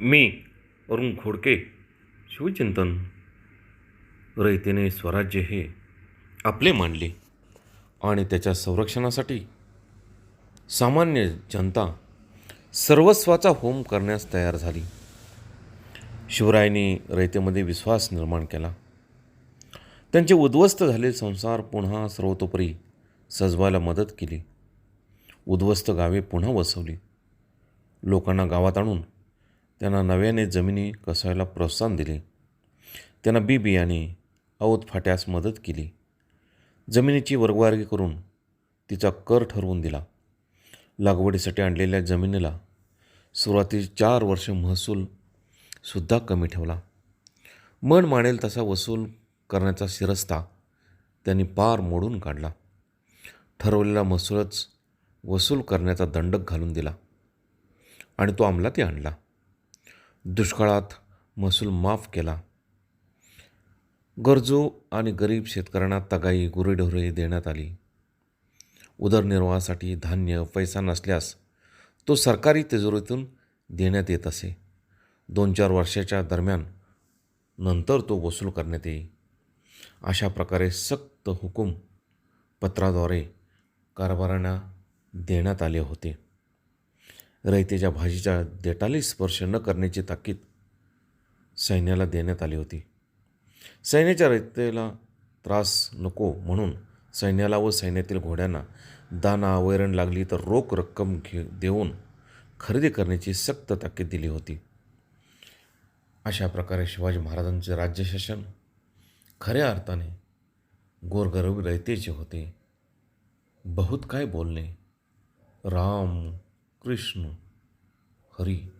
मी अरुण खोडके शिवचिंतन. रयतेने स्वराज्य हे आपले मानले आणि त्याच्या संरक्षणासाठी सामान्य जनता सर्वस्वाचा होम करण्यास तयार झाली. शिवरायांनी रयतेमध्ये विश्वास निर्माण केला. त्यांचे उद्ध्वस्त झाले संसार पुन्हा सर्वतोपरी सजवायला मदत केली. उद्ध्वस्त गावे पुन्हा वसवली. लोकांना गावात आणून त्यांना नव्याने जमिनी कसायला प्रोत्साहन दिले. त्यांना बी बियाणे औत फाट्यास मदत केली. जमिनीची वर्गवारगी करून तिचा कर ठरवून दिला. लागवडीसाठी आणलेल्या जमिनीला सुरुवातीची चार वर्ष महसूल सुद्धा कमी ठेवला. मन मानेल तसा वसूल करण्याचा शिरस्ता त्यांनी पार मोडून काढला. ठरवलेला महसूलच वसूल करण्याचा दंडक घालून दिला आणि तो अंमलातही आणला. दुष्काळात महसूल माफ केला. गरजू आणि गरीब शेतकऱ्यांना तगाई गुरेढोरे देण्यात आली. उदरनिर्वाहासाठी धान्य पैसा नसल्यास तो सरकारी तिजोरीतून देण्यात येत असे. दोन चार वर्षाच्या दरम्यान नंतर तो वसूल करण्यात येई. अशा प्रकारे सक्त हुकूम पत्राद्वारे कारभारांना देण्यात आले होते. रयतेच्या भाजीच्या देटाली स्पर्श न करण्याची ताकीद सैन्याला देण्यात आली होती. सैन्याच्या रयतेला त्रास नको म्हणून सैन्याला व सैन्यातील घोड्यांना दाना वैरण लागली तर रोख रक्कम घे देऊन खरेदी करण्याची सक्त ताकीद दिली होती. अशा प्रकारे शिवाजी महाराजांचे राज्यशासन खऱ्या अर्थाने गोरगरवी रयतेचे होते. बहुत काय बोलणे. राम કૃષ્ણ હરિ.